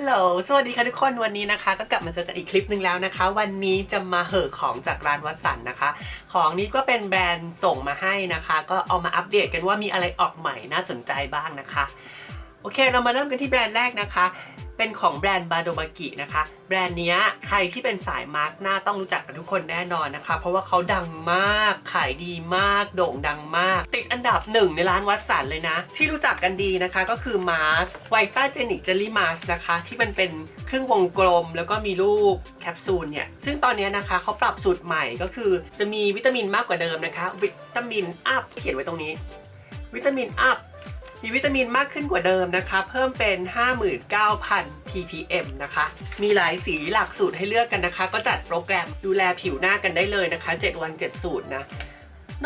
ลโหล สวัสดีค่ะทุกคน วันนี้นะคะ ก็กลับมาเจอกันอีกคลิปหนึ่งแล้วนะคะ วันนี้จะมาเหอของจากร้านวัดสันนะคะ ของนี้ก็เป็นแบรนด์ส่งมาให้นะคะ ก็เอามาอัปเดตกันว่ามีอะไรออกใหม่น่าสนใจบ้างนะคะ โอเค เรามาเริ่มกันที่แบรนด์แรกนะคะ เป็นของแบรนด์บาโดบากินะคะ แบรนด์นี้ใครที่เป็นสายมาสก์หน้าต้องรู้จักกันทุกคนแน่นอนนะคะ เพราะว่าเขาดังมาก ขายดีมาก โด่งดังมาก ติดอันดับหนึ่งในร้านวัดสันเลยนะ ที่รู้จักกันดีนะคะก็คือมาสไวต้าเจนิกเจลลี่มาสนะคะ ที่มันเป็นครึ่งวงกลม แล้วก็มีรูปแคปซูลเนี่ย ซึ่งตอนนี้นะคะเขาปรับสูตรใหม่ก็คือจะมีวิตามินมากกว่าเดิมนะคะ วิตามินอัพเขียนไว้ตรงนี้ วิตามินอัพ มีวิตามินมากขึ้นกว่าเดิมนะคะ เพิ่มเป็น 59,000 ppm นะคะ มีหลายสีหลักสูตรให้เลือกกันนะคะ ก็จัดโปรแกรมดูแลผิวหน้ากันได้เลยนะคะ 7 วัน 7 สูตรนะ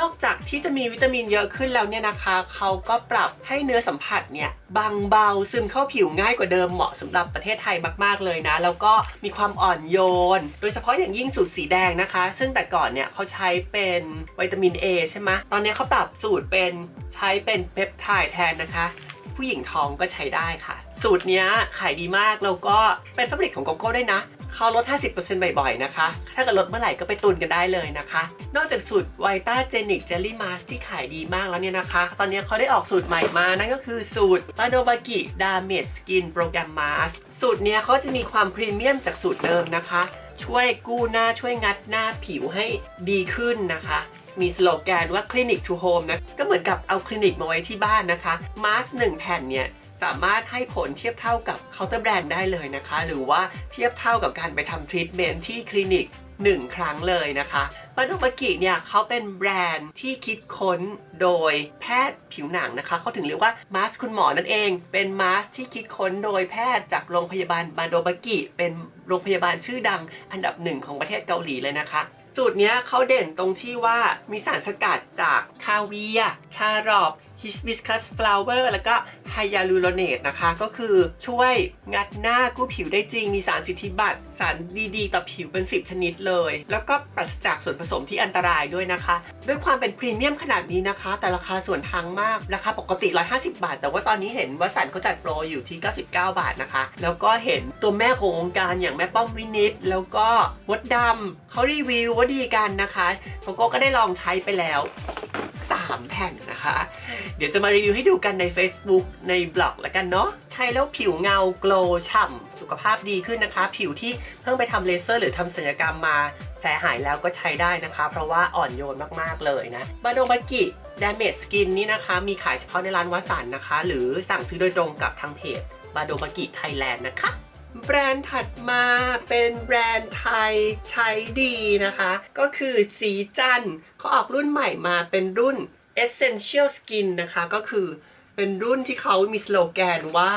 นอกจากที่จะมีวิตามินเยอะขึ้นแล้วเนี่ยนะคะ เขาก็ปรับให้เนื้อสัมผัสเนี่ยบางเบาซึมเข้าผิวง่ายกว่าเดิมเหมาะสำหรับประเทศไทยมากๆเลยนะ แล้วก็มีความอ่อนโยน โดยเฉพาะอย่างยิ่งสูตรสีแดงนะคะ ซึ่งแต่ก่อนเนี่ยเขาใช้เป็นวิตามิน A ใช่ไหมตอนนี้เขาปรับสูตรเป็นใช้เป็นเปปไทด์แทนนะคะผู้หญิงท้องก็ใช้ได้ค่ะ สูตรนี้ขายดีมากแล้วก็เป็นฟับริกของโกโก้ด้วยนะ เขาลด 50%บ่อยๆ นะคะ ถ้าเกิดลดเมื่อไหร่ก็ไปตุนกันได้เลยนะคะ นอกจากสูตรไวต้าเจนิกเจลลี่มาสที่ขายดีมากแล้วเนี่ยนะคะ ตอนนี้เขาได้ออกสูตรใหม่มานั่นก็คือสูตร a d o b a k i Damage Skin Program Mask สูตรเนี้ยเขาจะมีความพรีเมียมจากสูตรเดิมนะคะ ช่วยกู้หน้าช่วยงัดหน้าผิวให้ดีขึ้นนะคะมีสโลแกนว่า Clinic to Home นะ ก็เหมือนกับเอาคลินิกมาไว้ที่บ้านนะคะ มาสหนึ่งแผ่นเนี่ย สามารถให้ผลเทียบเท่ากับเคาน์เตอร์แบรนด์ได้เลยนะคะ หรือว่าเทียบเท่ากับการไปทำทรีทเมนต์ที่คลินิก1ครั้งเลยนะคะบานุมากิเนี่ยเขาเป็นแบรนด์ที่คิดค้นโดยแพทย์ผิวหนังนะคะเขาถึงเรียกว่ามาสคุณหมอนั่นเอง เป็นมาสที่คิดค้นโดยแพทย์จากโรงพยาบาลบาโดบากิ เป็นโรงพยาบาลชื่อดังอันดับหนึ่งของประเทศเกาหลีเลยนะคะ สูตรนี้เขาเด่นตรงที่ว่ามีสารสกัดจากคาเวียคารอบ ฮิสบิสคัสฟลาวเวอร์แล้วก็ไฮยาลูโรเนตนะคะ ก็คือช่วยงัดหน้ากู้ผิวได้จริง มีสารสิทธิบัตร สารดีๆ ต่อผิวเป็น 10 ชนิดเลย แล้วก็ปราศจากส่วนผสมที่อันตรายด้วยนะคะ ด้วยความเป็นพรีเมียมขนาดนี้นะคะ แต่ราคาส่วนทางมาก ราคาปกติ 150 บาท แต่ว่าตอนนี้เห็นว่าสันเขาจัดโปรอยู่ที่ 99 บาทนะคะ แล้วก็เห็นตัวแม่ของวงการอย่างแม่ป้อมวินิตแล้วก็มดดำเขารีวิวว่าดีกันนะคะโกโก้ก็ได้ลองใช้ไปแล้ว 3 แผ่นนะคะ เดี๋ยวจะมารีวิวให้ดูกันใน Facebook ในบล็อกแล้วกันเนาะใช้แล้วผิวเงาโกลฉ่ำสุขภาพดีขึ้นนะคะ ผิวที่เพิ่งไปทำเลเซอร์หรือทำศัลยกรรมมาแผลหายแล้วก็ใช้ได้นะคะ เพราะว่าอ่อนโยนมากๆเลยนะบาโดบากิ Damage Skin นี่นะคะ มีขายเฉพาะในร้านวัสันนะคะ หรือสั่งซื้อโดยตรงกับทางเพจบาโดบากิไทยแลนด์นะคะแบรนด์ถัดมาเป็นแบรนด์ไทยใช้ดีนะคะ ก็คือสีจันเขาออกรุ่นใหม่มาเป็นรุ่น Essential Skin นะคะ ก็คือเป็นรุ่นที่เขามีสโลแกนว่า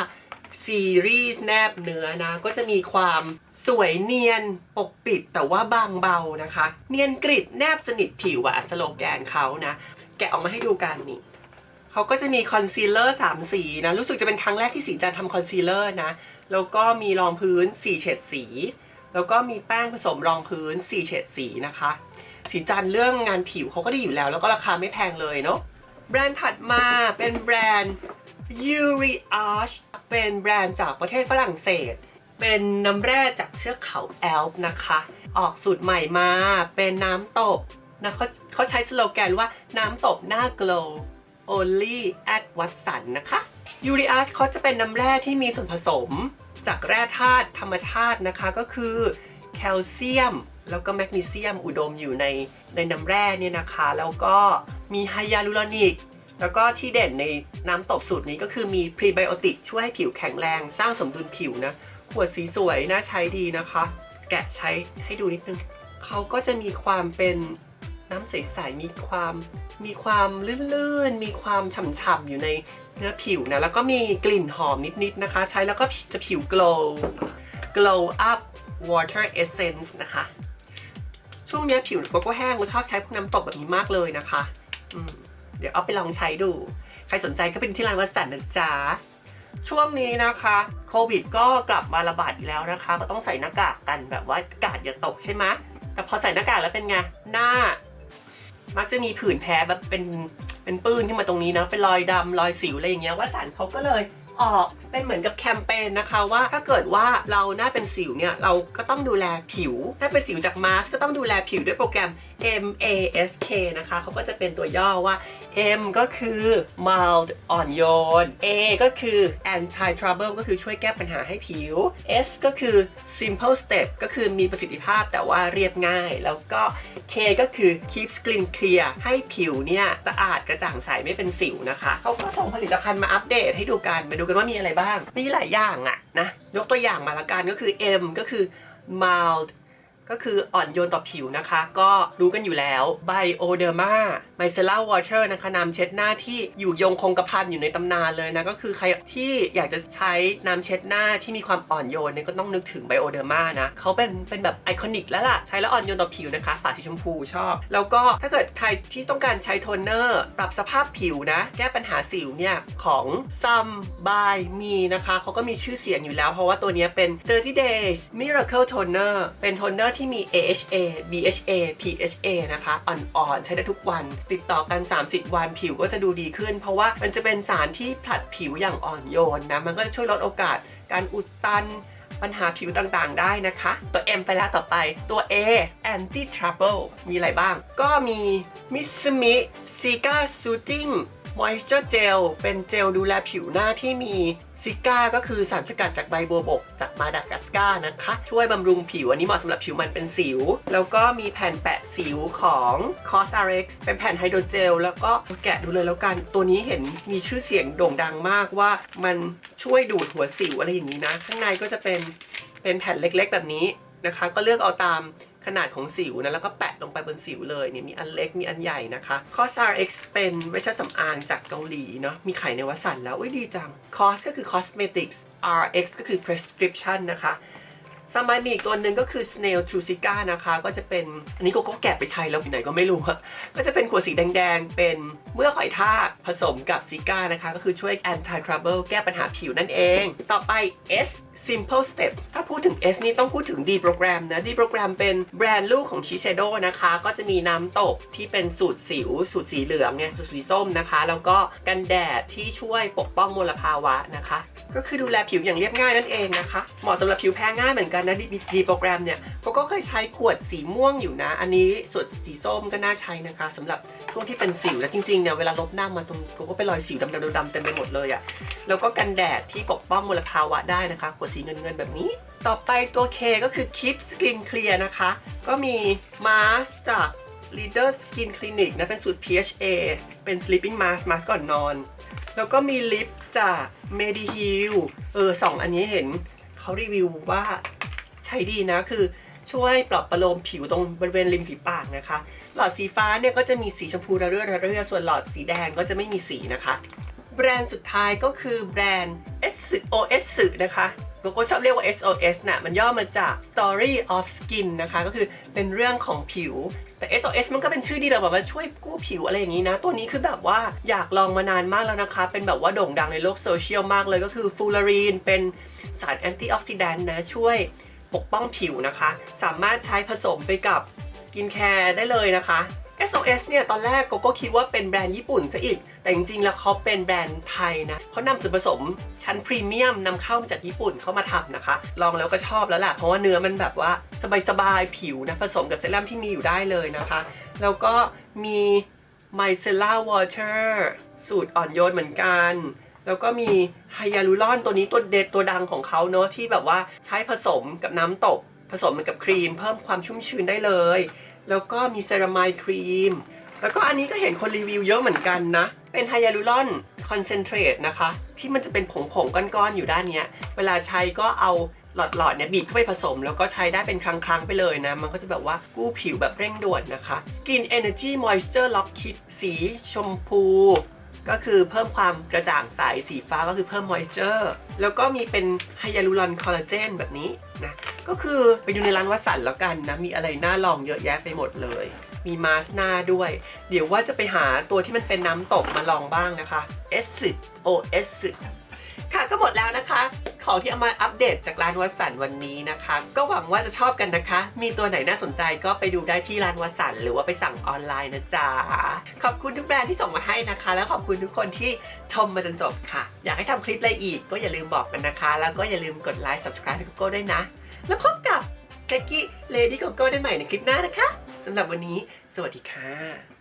ซีรีส์แนบเนื้อนะ ก็จะมีความสวยเนียนปกปิดแต่ว่าบางเบานะคะ เนียนกริบแนบสนิทผิวอะสโลแกนเขานะ แกะออกมาให้ดูกันนี่เขาก็จะมีคอนซีลเลอร์3สีนะ รู้สึกจะเป็นครั้งแรกที่สีจันทำคอนซีลเลอร์นะ แล้วก็มีรองพื้น4เฉดสี แล้วก็มีแป้งผสมรองพื้น4เฉดสีนะคะ สีจันเรื่องงานผิวเขาก็ดีอยู่แล้ว แล้วก็ราคาไม่แพงเลยเนาะแบรนด์ถัดมาเป็นแบรนด์ Uri Arch เป็นแบรนด์จากประเทศฝรั่งเศส เป็นน้ำแร่จากเทือกเขาแอลป์นะคะ ออกสูตรใหม่มาเป็นน้ำตบนะเขาเขาใช้สโลแกนว่าน้ำตบหน้า glow only at Watson นะคะ Uri Arch เขาจะเป็นน้ำแร่ที่มีส่วนผสม จากแร่ธาตุธรรมชาตินะคะก็คือแคลเซียม แล้วก็แมกนีเซียมอุดมอยู่ในในน้ำแร่เนี่ยนะคะ แล้วก็มีไฮยาลูรอนิก แล้วก็ที่เด่นในน้ำตบสูตรนี้ก็คือมีพรีไบโอติกช่วยให้ผิวแข็งแรง สร้างสมดุลผิวนะขวดสีสวยน่าใช้ดีนะคะ แกะใช้ให้ดูนิดนึงเขาก็จะมีความเป็นน้ำใสๆมีความมีความลื่นๆ มีความฉ่ำๆอยู่ในเนื้อผิวนะ แล้วก็มีกลิ่นหอมนิดๆนะคะ ใช้แล้วก็จะผิว glow glow up water essence นะคะ ช่วงนี้ผิวโกโก้แห้งเราชอบใช้พวกน้ำตกแบบนี้มากเลยนะคะเดี๋ยวเอาไปลองใช้ดู ใครสนใจก็เป็นที่ร้านวัสันนะจ๊ะช่วงนี้นะคะโควิดก็กลับมาระบาดอีกแล้วนะคะ ก็ต้องใส่หน้ากากกันแบบว่ากาดอย่าตกใช่ไหมแต่พอใส่หน้ากากแล้วเป็นไงหน้า มักจะมีผื่นแพ้แบบเป็นเป็นปื้นขึ้นมาตรงนี้นะเป็นรอยดำรอยสิวอะไรอย่างเงี้ยวัสันเขาก็เลย ออกเป็นเหมือนกับแคมเปญนะคะว่าถ้าเกิดว่าเราหน้าเป็นสิวเนี่ยเราก็ต้องดูแลผิว ถ้าเป็นสิวจากมาสก็ต้องดูแลผิวด้วยโปรแกรม MASK นะคะเขาก็จะเป็นตัวย่อว่า M ก็คือ mild อ่อนโยน A ก็คือ anti trouble ก็คือช่วยแก้ปัญหาให้ผิว S ก็คือ simple step ก็คือมีประสิทธิภาพแต่ว่าเรียบง่าย แล้วก็ K ก็คือ keep skin clear ให้ผิวเนี่ยสะอาดกระจ่างใสไม่เป็นสิวนะคะเขาก็ส่งผลิตภัณฑ์มาอัปเดตให้ดูกันมาดูกันว่ามีอะไรบ้าง มีหลายอย่างอะนะ ยกตัวอย่างมาละกันก็คือ M ก็คือ mild ก็คืออ่อนโยนต่อผิวนะคะ ก็รู้กันอยู่แล้ว Bioderma Micellar Water นะคะน้ำเช็ดหน้าที่อยู่ยงคงกระพันอยู่ในตำนานเลยนะ ก็คือใครที่อยากจะใช้น้ำเช็ดหน้าที่มีความอ่อนโยนเนี่ยก็ต้องนึกถึง Bioderma นะเขาเป็นเป็นแบบไอคอนิกแล้วล่ะ ใช้แล้วอ่อนโยนต่อผิวนะคะ ฝาสีชมพูชอบ แล้วก็ถ้าเกิดใครที่ต้องการใช้โทนเนอร์ ปรับสภาพผิวนะ แก้ปัญหาสิวเนี่ยของ Some by Me นะคะเขาก็มีชื่อเสียงอยู่แล้ว เพราะว่าตัวนี้เป็น 30 days miracle toner เป็นโทนเนอร์ที่มี AHA BHA PHA นะคะอ่อนๆ ใช้ได้ทุกวัน ติดต่อกัน 30 วันผิวก็จะดูดีขึ้น เพราะว่ามันจะเป็นสารที่ผลัดผิวอย่างอ่อนโยนนะ มันก็จะช่วยลดโอกาสการอุดตันปัญหาผิวต่างๆ ได้นะคะ ตัว M ไปแล้วต่อไปตัว A anti trouble มีอะไรบ้าง ก็มี Mitsumi Sika Soothing Moisture Gel เป็นเจลดูแลผิวหน้าที่มี ซิก้าก็คือสารสกัดจากใบบัวบกจากมาดากัสการ์นะคะ ช่วยบำรุงผิวอันนี้เหมาะสำหรับผิวมันเป็นสิว แล้วก็มีแผ่นแปะสิวของ Cosrx เป็นแผ่นไฮโดรเจล แล้วก็แกะดูเลยแล้วกัน ตัวนี้เห็นมีชื่อเสียงโด่งดังมากว่ามันช่วยดูดหัวสิวอะไรอย่างนี้นะ ข้างในก็จะเป็นเป็นแผ่นเล็กๆ แบบนี้นะคะ ก็เลือกเอาตาม ขนาดของสิวนะแล้วก็แปะลงไปบนสิวเลยเนี่ยมีอันเล็กมีอันใหญ่นะคะ Cos RX เป็นเวชสำอางจากเกาหลีเนาะมีขายในวัสันแล้วอุ้ยดีจัง Cos ก็คือ cosmetics RX ก็คือ prescription นะคะสมัยมีอีกตัวหนึ่งก็คือ Snail t r u s i c a นะคะ ก็จะเป็น อันนี้ก็ก็แกะไปใช้แล้วไหนก็ไม่รู้ะก็จะเป็นขวดสีแดงๆ เป็นเมื่อหอยทากผสมกับซิก้านะคะ ก็คือช่วย anti trouble แก้ปัญหาผิวนั่นเอง ต่อไป S Simple Step ถ้าพูดถึง S นี่ต้องพูดถึง D Program นะ D Program เป็นแบรนด์ลูกของ Shiseido นะคะ ก็จะมีน้ำตกที่เป็นสูตรสิว สูตรสีเหลืองเนี่ยสูตรสีส้มนะคะ แล้วก็กันแดดที่ช่วยปกป้องมลภาวะนะคะ ก็คือดูแลผิวอย่างเรียบง่ายนั่นเองนะคะ เหมาะสำหรับผิวแพ้ง่ายเหมือนกันนะ D D Program เนี่ยก็ก็เคยใช้ขวดสีม่วงอยู่นะ อันนี้สูตรสีส้มก็น่าใช้นะคะสำหรับช่วงที่เป็นสิวและจริงๆเนี่ยเวลาลบหน้ามาตรงก็เป็นรอยสิวดำๆๆเต็มไปหมดเลยอะแล้วก็กันแดดที่ปกป้องมลภาวะได้นะคะขวดสีเงินๆแบบนี้ ต่อไปตัว K ก็คือ Keep Skin Clear นะคะ ก็มีมาสจาก Leader Skin Clinic นะ เป็นสูตร PHA เป็น Sleeping Mask มาสก่อนนอน แล้วก็มีลิปจาก Mediheal เออสองอันนี้เห็นเขารีวิวว่าใช้ดีนะคือช่วยปลอบประโลมผิวตรงบริเวณริมฝีปากนะคะ หลอดสีฟ้าเนี่ยก็จะมีสีชมพูระเรื่อระเรื่อส่วนหลอดสีแดงก็จะไม่มีสีนะคะ แบรนด์สุดท้ายก็คือแบรนด์ S OS นะคะ กโก้ชอบเรียกว่า SOS นะ่ะมันย่อมาจาก Story of Skin นะคะ ก็คือเป็นเรื่องของผิวแต่ SOS มันก็เป็นชื่อที่เราแบบว่าช่วยกู้ผิวอะไรอย่างนี้นะ ตัวนี้คือแบบว่าอยากลองมานานมากแล้วนะคะ เป็นแบบว่าโด่งดังในโลกโซเชียลมากเลยก็คือฟูลารีนเป็นสารแอนตี้ออกซิแดนต์นะ ช่วยปกป้องผิวนะคะ สามารถใช้ผสมไปกับสกินแคร์ได้เลยนะคะ SOS เนี่ยตอนแรกโกโก้คิดว่าเป็นแบรนด์ญี่ปุ่นซะอีก แต่จริงๆ แล้วเขาเป็นแบรนด์ไทยนะเขานำส่วนผสมชั้นพรีเมียมนำเข้ามาจากญี่ปุ่นเข้ามาทำนะคะ ลองแล้วก็ชอบแล้วแหละเพราะว่าเนื้อมันแบบว่าสบายๆ ผิวนะผสมกับเซรั่มที่มีอยู่ได้เลยนะคะ แล้วก็มี micellar water สูตรอ่อนโยนเหมือนกัน แล้วก็มีไฮยาลูรอนตัวนี้ตัวเด็ดตัวดังของเขาเนอะที่แบบว่าใช้ผสมกับน้ำตกผสมกับครีม เพิ่มความชุ่มชื้นได้เลย แล้วก็มีเซรามายครีม แล้วก็อันนี้ก็เห็นคนรีวิวเยอะเหมือนกันนะ เป็นไฮยาลูรอนคอนเซนเทรตนะคะ ที่มันจะเป็นผงๆก้อนๆ อยู่ด้านเนี้ย เวลาใช้ก็เอาหลอดๆเนี่ยบีบเข้าไปผสม แล้วก็ใช้ได้เป็นครั้งๆไปเลยนะ มันก็จะแบบว่ากู้ผิวแบบเร่งด่วนนะคะ Skin Energy Moisture Lock Kit สีชมพู ก็คือเพิ่มความกระจ่างใสสีฟ้าก็คือเพิ่มมอยเจอร์แล้วก็มีเป็นไฮยาลูรอนคอลลาเจนแบบนี้นะก็คือไปดูในร้านวัสันแล้วกันนะมีอะไรน่าลองเยอะแยะไปหมดเลย มีมาสหน้าด้วย เดี๋ยวว่าจะไปหาตัวที่มันเป็นน้ำตกมาลองบ้างนะคะ S O S ค่ะก็หมดแล้วนะคะ ของที่เอามาอัปเดตจากร้านวัสันวันนี้นะคะ ก็หวังว่าจะชอบกันนะคะ มีตัวไหนน่าสนใจก็ไปดูได้ที่ร้านวัสันหรือว่าไปสั่งออนไลน์นะจ๊ะขอบคุณทุกแบรนด์ที่ส่งมาให้นะคะ แล้วขอบคุณทุกคนที่ชมมาจนจบค่ะ อยากให้ทำคลิปอะไรอีกก็อย่าลืมบอกกันนะคะ แล้วก็อย่าลืมกดไลค์ subscribe ให้โกโก้ด้วยนะ แล้วพบกับแจ็กกี้เลดี้โกโก้ได้ใหม่ในคลิปหน้านะคะสำหรับวันนี้ สวัสดีค่ะ